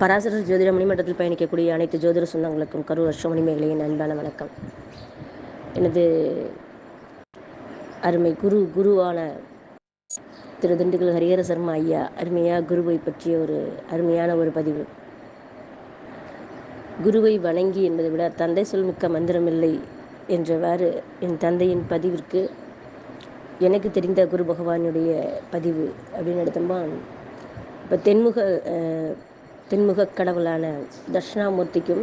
பராசர ஜோதிட மணிமண்டலத்தில் பயணிக்கக்கூடிய அனைத்து ஜோதிட சொந்தங்களுக்கும் கரூர் மணிமேகலையின் அன்பான வணக்கம். எனது அருமை குரு குருவான திரு திண்டுக்கல் ஹரிஹர சர்மா ஐயா அருமையாக குருவை பற்றிய ஒரு அருமையான ஒரு பதிவு. குருவை வணங்கி என்பதை விட தந்தை சொல்மிக்க மந்திரமில்லை என்றவாறு என் தந்தையின் பதிவிற்கு எனக்கு தெரிந்த குரு பகவானுடைய பதிவு அப்படின்னு எடுத்தோம்னா இப்போ தென்முக தென்முகக் கடவுளான தட்சிணாமூர்த்திக்கும்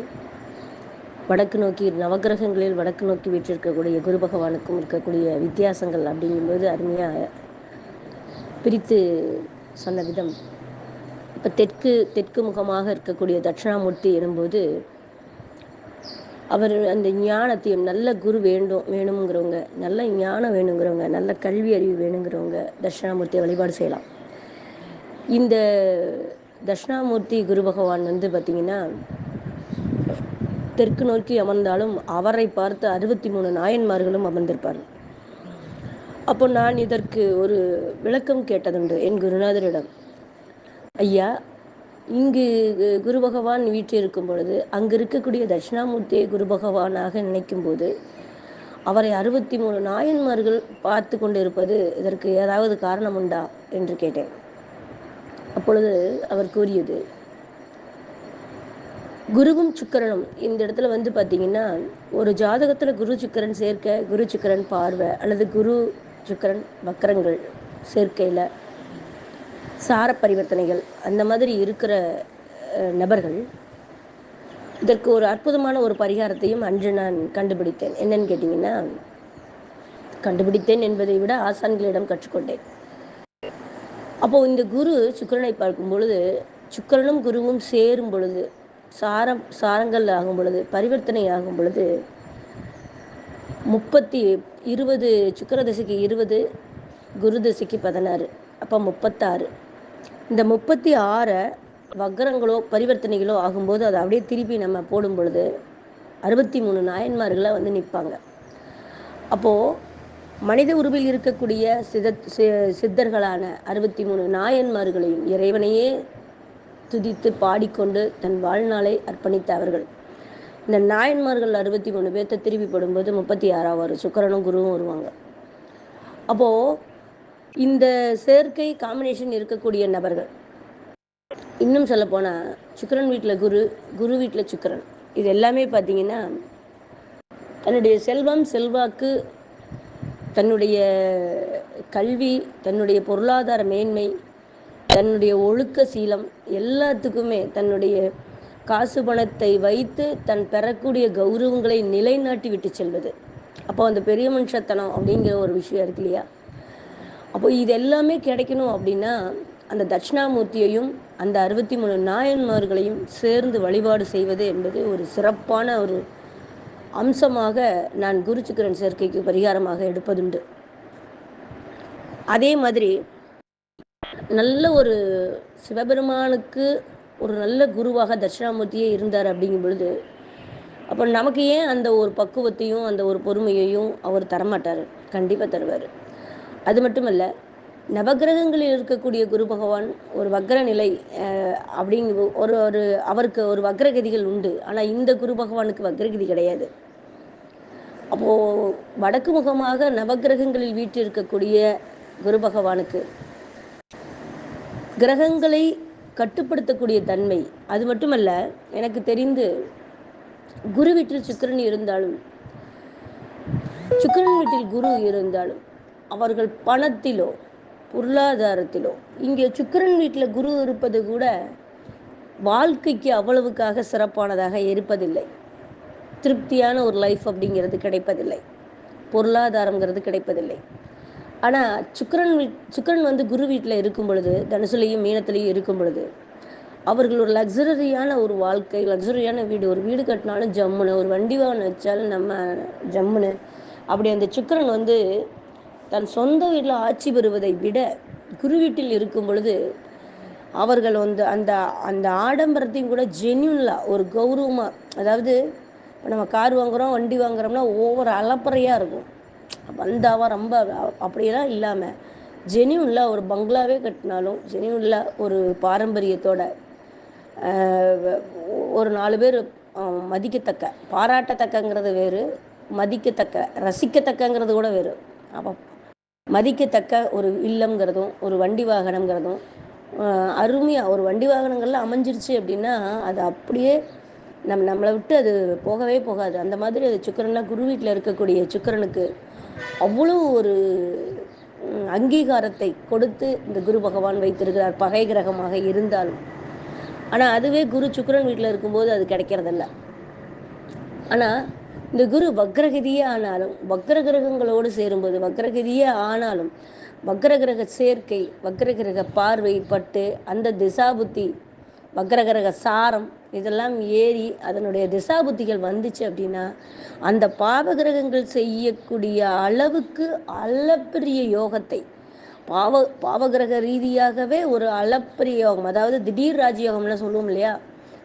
வடக்கு நோக்கி நவகிரகங்களில் வடக்கு நோக்கி வீற்றிருக்கக்கூடிய குரு பகவானுக்கும் இருக்கக்கூடிய வித்தியாசங்கள் அப்படிங்கும்போது அருமையாக பிரித்து சொன்ன விதம். இப்போ தெற்கு தெற்கு முகமாக இருக்கக்கூடிய தட்சிணாமூர்த்தி எனும்போது அவர் அந்த ஞானத்தையும் நல்ல குரு வேண்டும் வேணுங்கிறவங்க நல்ல ஞானம் வேணுங்கிறவங்க நல்ல கல்வி அறிவு வேணுங்கிறவங்க தட்சிணாமூர்த்தியை வழிபாடு செய்யலாம். இந்த தட்சிணாமூர்த்தி குரு பகவான் வந்து பார்த்திங்கன்னா தெற்கு நோக்கி அமர்ந்தாலும் அவரை பார்த்து அறுபத்தி மூணு நாயன்மார்களும் அமர்ந்திருப்பார். அப்போ நான் இதற்கு ஒரு விளக்கம் கேட்டதுண்டு என் குருநாதரிடம். ஐயா இங்கு குரு பகவான் வீற்றிருக்கும் பொழுது அங்கு இருக்கக்கூடிய தட்சிணாமூர்த்தியை குரு பகவானாக நினைக்கும் போது அவரை அறுபத்தி மூணு நாயன்மார்கள் பார்த்து கொண்டு இருப்பது இதற்கு ஏதாவது காரணம் உண்டா? என்று கேட்டேன். அப்பொழுது அவர் கூறியது குருவும் சுக்கரனும் இந்த இடத்துல வந்து பார்த்தீங்கன்னா ஒரு ஜாதகத்தில் குரு சுக்கரன் சேர்க்க குரு சுக்கரன் பார்வை அல்லது குரு சுக்கரன் வக்கரங்கள் சேர்க்கையில் சார பரிவர்த்தனைகள் அந்த மாதிரி இருக்கிற நபர்கள் இதற்கு ஒரு அற்புதமான ஒரு பரிகாரத்தையும் அன்று நான் கண்டுபிடித்தேன். என்னன்னு கேட்டிங்கன்னா கண்டுபிடித்தேன் என்பதை விட ஆசான்களிடம் கற்றுக்கொண்டேன். அப்போது இந்த குரு சுக்கரனை பார்க்கும் பொழுது சுக்கரனும் குருவும் சேரும் பொழுது சாரம் சாரங்கள் ஆகும் பொழுது பரிவர்த்தனை ஆகும் பொழுது முப்பத்தி இருபது சுக்கர தசைக்கு இருபது குரு தசைக்கு பதினாறு அப்போ முப்பத்தாறு. இந்த முப்பத்தி ஆறை வக்கரங்களோ பரிவர்த்தனைகளோ ஆகும்போது அதை அப்படியே திருப்பி நம்ம போடும் பொழுது அறுபத்தி மூணு நாயன்மார்களாக வந்து நிற்பாங்க. அப்போது மனித உருவில் இருக்கக்கூடிய சித சித்தர்களான அறுபத்தி மூணு நாயன்மார்களையும் இறைவனையே துதித்து பாடிக்கொண்டு தன் வாழ்நாளை அர்ப்பணித்த அவர்கள். இந்த நாயன்மார்கள் அறுபத்தி மூணு பேர்த்த திருப்பி படும்போது முப்பத்தி ஆறாம் வரும். சுக்கரனும் குருவும் வருவாங்க. அப்போது இந்த சேர்க்கை காம்பினேஷன் இருக்கக்கூடிய நபர்கள். இன்னும் சொல்லப்போனால் சுக்கரன் வீட்டில் குரு குரு வீட்டில் சுக்கரன். இது எல்லாமே பார்த்தீங்கன்னா தன்னுடைய செல்வம் செல்வாக்கு தன்னுடைய கல்வி தன்னுடைய பொருளாதார மேன்மை தன்னுடைய ஒழுக்க சீலம் எல்லாத்துக்குமே தன்னுடைய காசு பணத்தை வைத்து தன் பெறக்கூடிய கௌரவங்களை நிலைநாட்டி விட்டு செல்வது. அப்போ அந்த பெரிய மனுஷத்தனம் அப்படிங்கிற ஒரு விஷயம் இருக்கு இல்லையா? அப்போ இது எல்லாமே கிடைக்கணும் அப்படின்னா அந்த தட்சிணாமூர்த்தியையும் அந்த அறுபத்தி மூணு நாயன்மார்களையும் சேர்ந்து வழிபாடு செய்வது என்பது ஒரு சிறப்பான ஒரு அம்சமாக நான் குருச்சுக்கரன் சேர்க்கைக்கு பரிகாரமாக எடுப்பதுண்டு. அதே மாதிரி நல்ல ஒரு சிவபெருமானுக்கு ஒரு நல்ல குருவாக தட்சிணாமூர்த்தியே இருந்தார் அப்படிங்கும் பொழுது அப்போ நமக்கு ஏன் அந்த ஒரு பக்குவத்தையும் அந்த ஒரு பொறுமையையும் அவர் தரமாட்டார்? கண்டிப்பாக தருவார். அது மட்டுமல்ல நவகிரகங்களில் இருக்கக்கூடிய குரு பகவான் ஒரு வக்ர நிலை அப்படிங்க ஒரு ஒரு அவருக்கு ஒரு வக்ரகதிகள் உண்டு. ஆனால் இந்த குரு பகவானுக்கு வக்ரகதி கிடையாது. அப்போது வடக்கு முகமாக நவகிரகங்களில் வீற்றிருக்கக்கூடிய குரு பகவானுக்கு கிரகங்களை கட்டுப்படுத்தக்கூடிய தன்மை அது மட்டுமல்ல எனக்கு தெரிந்து குரு வீட்டில் சுக்கரன் இருந்தாலும் சுக்கரன் வீட்டில் குரு இருந்தாலும் அவர்கள் பணத்திலோ பொருளாதாரத்திலோ இங்கே சுக்கரன் வீட்டில் குரு இருப்பது கூட வாழ்க்கைக்கு அவ்வளவுக்காக சிறப்பானதாக இருப்பதில்லை. திருப்தியான ஒரு லைஃப் அப்படிங்கிறது கிடைப்பதில்லை. பொருளாதாரங்கிறது கிடைப்பதில்லை. ஆனால் சுக்கரன் சுக்கரன் வந்து குரு வீட்டில் இருக்கும் பொழுது தனுசுலையும் மீனத்துலேயும் இருக்கும் பொழுது அவர்கள் ஒரு லக்ஸரியான ஒரு வாழ்க்கை லக்ஸரியான வீடு ஒரு வீடு கட்டினாலும் ஜம்முன்னு ஒரு வண்டி வாகனம் வச்சாலும் நம்ம ஜம்முன்னு அப்படி அந்த சுக்கரன் வந்து தன் சொந்த வீட்டில் ஆட்சி பெறுவதை விட குரு வீட்டில் இருக்கும் பொழுது அவர்கள் வந்து அந்த அந்த ஆடம்பரத்தையும் கூட ஜென்யூனில் ஒரு கௌரவமாக அதாவது இப்போ நம்ம கார் வாங்குகிறோம் வண்டி வாங்குகிறோம்னா ஒவ்வொரு அலப்பறையாக இருக்கும். வந்தாவா ரொம்ப அப்படியெல்லாம் இல்லாமல் ஜெனியூனில் ஒரு பங்களாவே கட்டினாலும் ஜெனியூனில் ஒரு பாரம்பரியத்தோட ஒரு நாலு பேர் மதிக்கத்தக்க பாராட்டத்தக்கங்கிறது வேறு மதிக்கத்தக்க ரசிக்கத்தக்கங்கிறது கூட வேறு. அப்போ மதிக்கத்தக்க ஒரு இல்லம்ங்கிறதும் ஒரு வண்டி வாகனங்கிறதும் அருமையாக ஒரு வண்டி வாகனங்கள்லாம் அமைஞ்சிருச்சு அப்படின்னா அது அப்படியே நம் நம்மளை விட்டு அது போகவே போகாது. அந்த மாதிரி அது சுக்கரன்லாம் குரு வீட்டில் இருக்கக்கூடிய சுக்கரனுக்கு அவ்வளோ ஒரு அங்கீகாரத்தை கொடுத்து இந்த குரு பகவான் வைத்திருக்கிறார். பகை கிரகமாக இருந்தாலும். ஆனால் அதுவே குரு சுக்கரன் வீட்டில் இருக்கும்போது அது கிடைக்கிறதில்ல. ஆனால் இந்த குரு வக்ரகதியே ஆனாலும் வக்ர கிரகங்களோடு சேரும்போது வக்ரகதியே ஆனாலும் வக்ரகிரக சேர்க்கை வக்ரகிரக பார்வை பட்டு அந்த திசாபுத்தி வக்ரகிரக சாரம் இதெல்லாம் ஏறி அதனுடைய திசாபுத்திகள் வந்துச்சு அப்படின்னா அந்த பாவகிரகங்கள் செய்யக்கூடிய அளவுக்கு அளப்பெரிய யோகத்தை பாவ பாவகிரக ரீதியாகவே ஒரு அளப்பெரிய யோகம் அதாவது திடீர் ராஜயோகம்லாம் சொல்லுவோம் இல்லையா?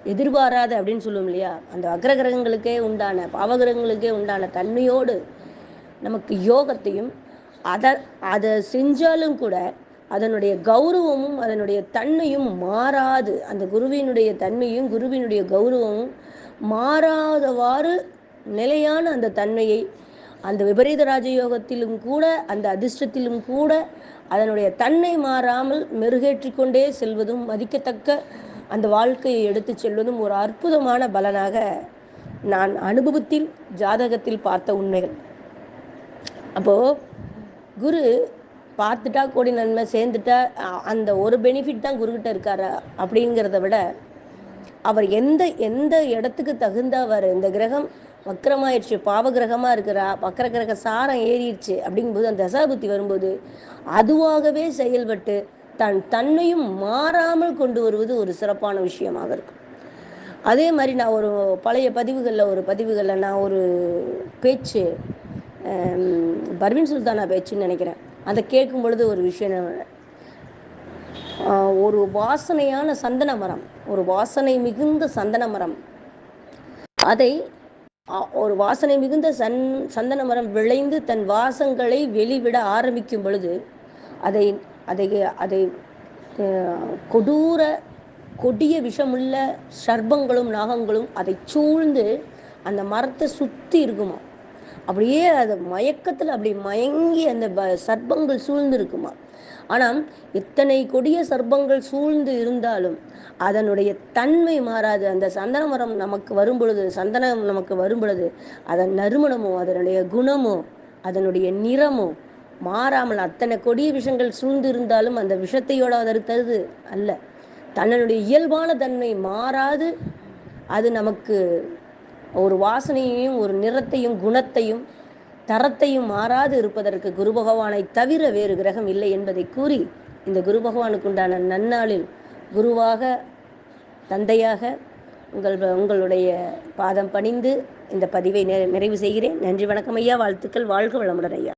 எதிர்பாராத அப்படின்னு சொல்லுவோம் இல்லையா? அந்த அக்ரகிரகங்களுக்கே உண்டான பாவகிரகங்களுக்கே உண்டான தன்மையோடு நமக்கு யோகத்தையும் அதை அதை செஞ்சாலும் கூட அதனுடைய கௌரவமும் அதனுடைய தன்மையும் மாறாது. அந்த குருவினுடைய தன்மையும் குருவினுடைய கௌரவமும் மாறாதவாறு நிலையான அந்த தன்மையை அந்த விபரீத ராஜயோகத்திலும் கூட அந்த அதிர்ஷ்டத்திலும் கூட அதனுடைய தன்னை மாறாமல் மெருகேற்றி கொண்டே செல்வதும் மதிக்கத்தக்க அந்த வாழ்க்கையை எடுத்து செல்வதும் ஒரு அற்புதமான பலனாக நான் அனுபவத்தில் ஜாதகத்தில் பார்த்த உண்மைகள். அப்போது குரு பார்த்துட்டா கோடி நன்மை சேர்ந்துட்டா அந்த ஒரு பெனிஃபிட் தான் குருக்கிட்ட இருக்காரா அப்படிங்கிறத விட அவர் எந்த எந்த இடத்துக்கு தகுந்தவர் இந்த கிரகம் வக்கரமாயிடுச்சு பாவ கிரகமாக இருக்கிறா வக்கர கிரக சாரம் ஏறிடுச்சு அப்படிங்கும்போது அந்த தசாபுத்தி வரும்போது அதுவாகவே செயல்பட்டு தன் தன்னையும் மாறாமல் கொண்டு வருவது ஒரு சிறப்பான விஷயமாக இருக்கும். அதே மாதிரி நான் ஒரு பழைய பதிவுகளில் ஒரு பதிவுகளில் நான் ஒரு பேச்சு பர்வின் சுல்தானா பேச்சுன்னு நினைக்கிறேன். அதை கேட்கும் பொழுது ஒரு விஷயம் ஒரு வாசனையான சந்தன மரம் ஒரு வாசனை மிகுந்த சந்தன மரம். அதை ஒரு வாசனை மிகுந்த சன் சந்தன மரம் விளைந்து தன் வாசங்களை வெளிவிட ஆரம்பிக்கும் பொழுது அதை அதை அதை கொடூர கொடிய விஷமுள்ள சர்ப்பங்களும் நாகங்களும் அதை சூழ்ந்து அந்த மரத்தை சுற்றி இருக்குமா அப்படியே அது மயக்கத்தில் அப்படி மயங்கி அந்த ப சர்ப்பங்கள் சூழ்ந்து இருக்குமா ஆனால் இத்தனை கொடிய சர்ப்பங்கள் சூழ்ந்து இருந்தாலும் அதனுடைய தன்மை மாறாது. அந்த சந்தன மரம் நமக்கு வரும் பொழுது சந்தனம் நமக்கு வரும் பொழுது அதன் நறுமணமோ அதனுடைய குணமோ அதனுடைய நிறமோ மாறாமல் அத்தனை கொடிய விஷங்கள் சூழ்ந்து இருந்தாலும் அந்த விஷத்தையோட அதற்கு அல்ல. தன்னுடைய இயல்பான தன்மை மாறாது. அது நமக்கு ஒரு வாசனையையும் ஒரு நிறத்தையும் குணத்தையும் தரத்தையும் மாறாது இருப்பதற்கு குரு பகவானை தவிர வேறு கிரகம் இல்லை என்பதை கூறி இந்த குரு பகவானுக்கு உண்டான நன்னாளில் குருவாக தந்தையாக உங்கள் உங்களுடைய பாதம் பணிந்து இந்த பதிவை நிறைவு செய்கிறேன். நன்றி வணக்கம் ஐயா. வாழ்த்துக்கள். வாழ்க வளமுடன் ஐயா.